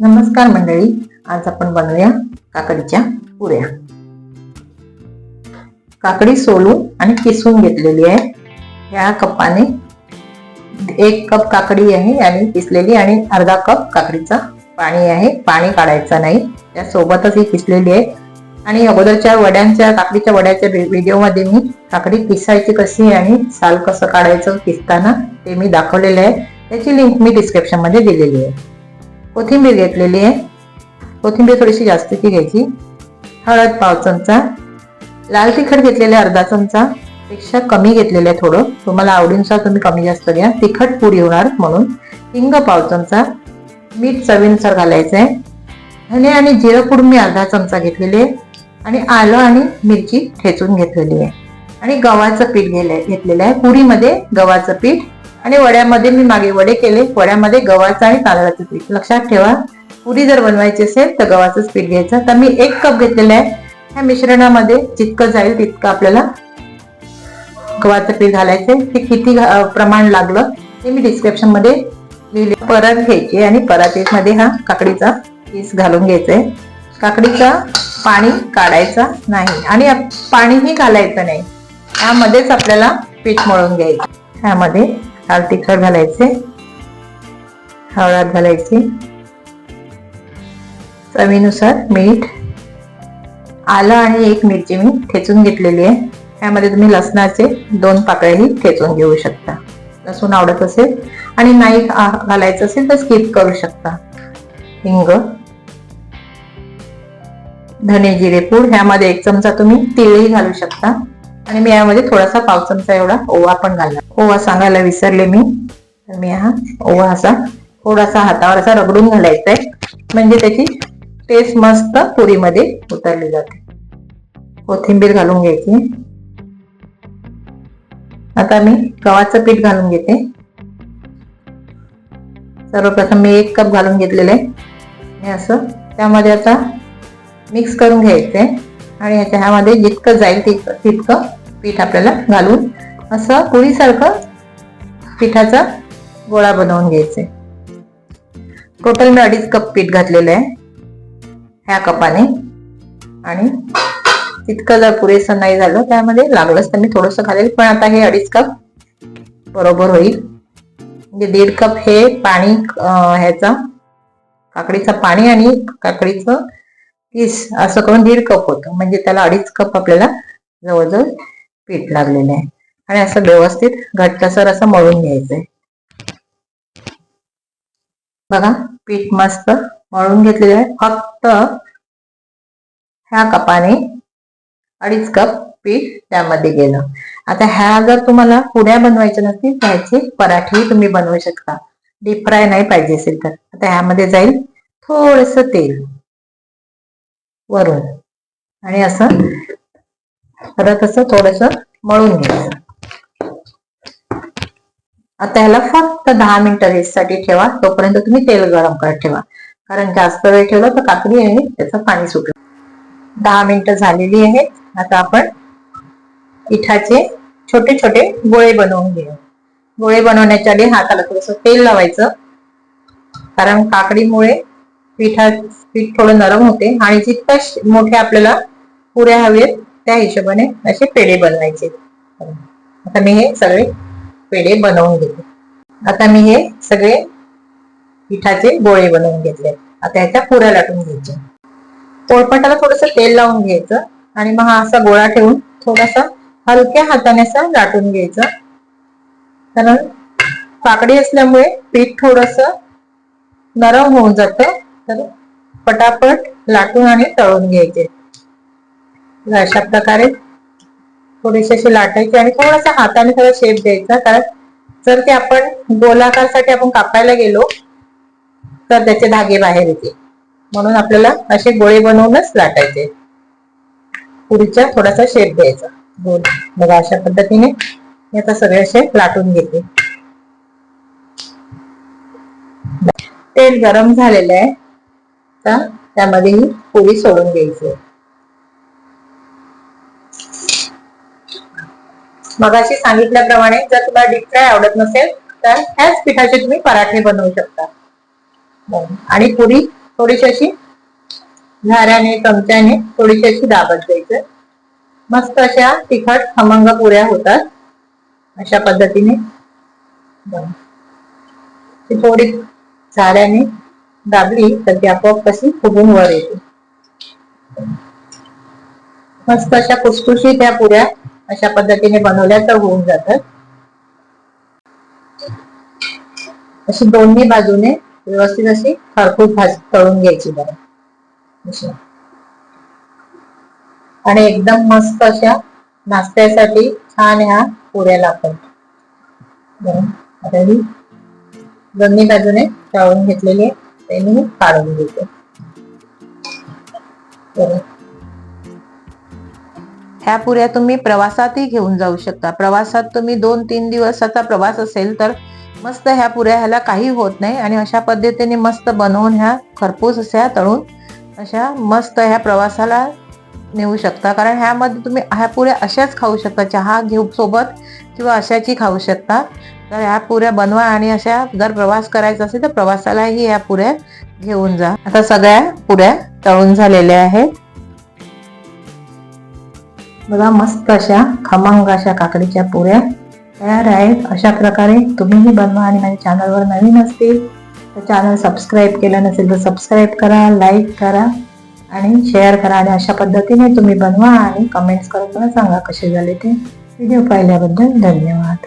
नमस्कार मंडळी आज आपण बनवूया काकडीच्या पुऱ्या. काकडी सोलून आणि किसून घेतलेली आहे. या कपाने एक कप काकडी आहे आणि किसलेली आणि अर्धा कप काकडीचा पाणी आहे. पाणी काढायचं नाही. त्यासोबतच ही किसलेली आहे. आणि अगोदरच्या वड्यांच्या काकडीच्या वड्याच्या व्हिडिओमध्ये मी काकडी किसायची कशी आणि साल कसं काढायचं किसताना ते मी दाखवलेलं आहे. त्याची लिंक मी डिस्क्रिप्शनमध्ये दिलेली आहे. कोथिंबीर घेतलेली आहे. कोथिंबीर थोडीशी जास्तीची घ्यायची. हळद पाव चमचा. लाल तिखट घेतलेले अर्धा चमचा. पेक्षा कमी घेतलेलं आहे थोडं. तुम्हाला आवडीनुसार तुम्ही कमी जास्त घ्या. तिखट पुरी होणार म्हणून. हिंग पाव चमचा. मीठ चवीनुसार घालायचं आहे. धने आणि जिरं पूड मी अर्धा चमचा घेतलेली आहे. आणि आलं आणि मिरची ठेचून घेतलेली आहे. आणि गव्हाचं पीठ घेले घेतलेलं आहे. पुरीमध्ये गव्हाचं पीठ आणि वड्यामध्ये मी मागे वडे केले. वड्यामध्ये गव्हाचं आणि तांदळाचं पीठ. लक्षात ठेवा पुरी जर बनवायची असेल तर गव्हाचंच पीठ घ्यायचं. तर मी एक कप घेतलेलं आहे. ह्या मिश्रणामध्ये जितकं जाईल तितकं आपल्याला गव्हाचं पीठ घालायचं ते किती प्रमाण लागलं ते मी डिस्क्रिप्शनमध्ये लिहिले. परत घ्यायची आणि परातीमध्ये हा काकडीचा पीस घालून घ्यायचंय. काकडीचा पाणी काढायचा नाही आणि पाणीही घालायचं नाही. यामध्येच आपल्याला पीठ मळून घ्यायचं. ह्यामध्ये लाल तिखट घालायचे हळद घालायची चवीनुसार मीठ आलं आणि एक मिरची मी ठेचून घेतलेली आहे. यामध्ये तुम्ही लसणाचे दोन पाकळ्याही ठेचून घेऊ शकता. लसूण आवडत असेल आणि नाही घालायचं असेल तर स्किप करू शकता. हिंग धने जिरे पूड ह्यामध्ये एक चमचा तुम्ही तिळही घालू शकता. आणि मी यामध्ये थोडासा पाव चमचा एवढा ओवा पण घालला ओवा सांगायला विसरले मी. तर मी हा ओवा असा थोडासा हातावर असा रगडून घालायचा आहे म्हणजे त्याची टेस्ट मस्त पुरीमध्ये उतरली जाते. कोथिंबीर घालून घ्यायची. आता मी गव्हाचं पीठ घालून घेते. सर्वप्रथम मी एक कप घालून घेतलेलं आहे. हे असं त्यामध्ये आता मिक्स करून घ्यायचंय. आणि याच्या ह्यामध्ये जितकं जाईल तितकं तितकं पीठ आपल्याला घालून असं पुरीसारखं पिठाचा गोळा बनवून घ्यायचे. टोटल मी अडीच कप पीठ घातलेलं आहे ह्या कपाने. आणि तितकं जर पुरेसं नाही झालं त्यामध्ये लागलंच तर मी थोडंसं घालेल पण आता हे अडीच कप बरोबर होईल. म्हणजे दीड कप हे पाणी ह्याचा काकडीचं पाणी आणि काकडीचं किस असं करून दीड कप होतं. म्हणजे त्याला अडीच कप आपल्याला जवळजवळ पीठ लागलेलं आहे. आणि असं व्यवस्थित घट्टसर असं मळून घ्यायचंय. बघा पीठ मस्त मळून घेतलेलं आहे. फक्त ह्या कपाने अडीच कप पीठ त्यामध्ये गेलं. आता ह्या जर तुम्हाला पुड्या बनवायच्या नसतील त्याचे पराठेही तुम्ही बनवू शकता. डीप फ्राय नाही पाहिजे असेल तर. आता ह्यामध्ये जाईल थोडस तेल. वरून. आणि असं आता तसं थोडस मळून घ्यायचं आता ह्याला फक्त दहा मिनिटं रेस्टसाठी ठेवा. तोपर्यंत तुम्ही तेल गरम करत ठेवा. कारण जास्त वेळ ठेवलं तर काकडी आहे त्याचं पाणी सुटलं. दहा मिनिटं झालेली आहेत. आता आपण पिठाचे छोटे छोटे गोळे बनवून घेऊ. गोळे बनवण्याच्या आधी हाताला थोडस तेल लावायचं. कारण काकडीमुळे पिठा पीठ थोडं नरम होते आणि जितकं मोठे आपल्याला पुऱ्या हवेत त्या हिशोबाने असे पेढे बनवायचे. आता मी हे सगळे पेढे बनवून घेते. आता मी हे सगळे पिठाचे गोळे बनवून घेतले आता ह्याच्या पुऱ्या लाटून घ्यायच्या. पोळपाटाला थोडस तेल लावून घ्यायचं आणि मग हा असा गोळा ठेवून थोडासा हलक्या हाताने असा लाटून घ्यायचं. कारण पाकडी असल्यामुळे पीठ थोडस नरम होऊन जातं. तर पटापट लाटून आणि तळून घ्यायचे. अशा प्रकारे थोडीशी अशी लाटायची आणि थोडासा हाताने थोडा शेप द्यायचा. कारण जर ते आपण गोलाकारसाठी आपण कापायला गेलो तर त्याचे धागे बाहेर येते म्हणून आपल्याला असे गोळे बनवूनच लाटायचे. पुरीचा थोडासा शेप द्यायचा. गोल. बघा अशा पद्धतीने मी आता सगळे असे लाटून घेते. तेल गरम झालेलं आहे. तर त्यामध्ये ही पुरी सोडून घ्यायची मगाशी सांगितल्याप्रमाणे जर तुम्हाला डीप फ्राय आवडत नसेल तर ह्याच पिठाचे तुम्ही पराठे बनवू शकता. हो. आणि पुरी थोडीशी अशी झाऱ्याने चमच्याने थोडीशी अशी दाबत द्यायचं. मस्त अशा तिखट खमंग पुऱ्या होतात. अशा पद्धतीने. हो. ती थोडी झाऱ्याने दाबली तर ती आपोआप कशी फुगून वर येते. मस्त अशा कुसकुशीत त्या पुऱ्या अशा पद्धतीने बनवल्या तर होऊन जातात अशी दोन्ही बाजूने व्यवस्थित अशी खरपूस भाज तळून घ्यायची बरं. आणि एकदम मस्त अशा नाश्त्यासाठी छान ह्या पुऱ्या लागतात. आता ही दोन्ही बाजूने तळून घेतलेली आहे ते मी काढून घेते. ह्या पुऱ्या तुम्ही प्रवासातही घेऊन जाऊ शकता. प्रवासात तुम्ही दोन तीन दिवसाचा प्रवास असेल तर मस्त ह्या पुऱ्या ह्याला काही होत नाही आणि अशा पद्धतीने मस्त बनवून ह्या खरपूस अशा तळून अशा मस्त ह्या प्रवासाला नेऊ शकता. कारण ह्यामध्ये तुम्ही ह्या पुऱ्या अशाच खाऊ शकता. चहा घेऊ सोबत किंवा अशाची खाऊ शकता. तर ह्या पुऱ्या बनवा आणि अशा जर प्रवास करायचा असेल तर प्रवासालाही ह्या पुऱ्या घेऊन जा. आता सगळ्या पुऱ्या तळून झालेल्या आहेत. बघा मस्त अशा खमंग अशा काकडीच्या पुऱ्या तयार आहेत. अशा प्रकारे तुम्हीही बनवा आणि माझ्या चॅनलवर नवीन असतील तर चॅनल सबस्क्राईब केलं नसेल तर सबस्क्राईब करा लाईक करा आणि शेअर करा आणि अशा पद्धतीने तुम्ही बनवा आणि कमेंट्स करताना सांगा कसे झाले ते. व्हिडिओ पाहिल्याबद्दल धन्यवाद.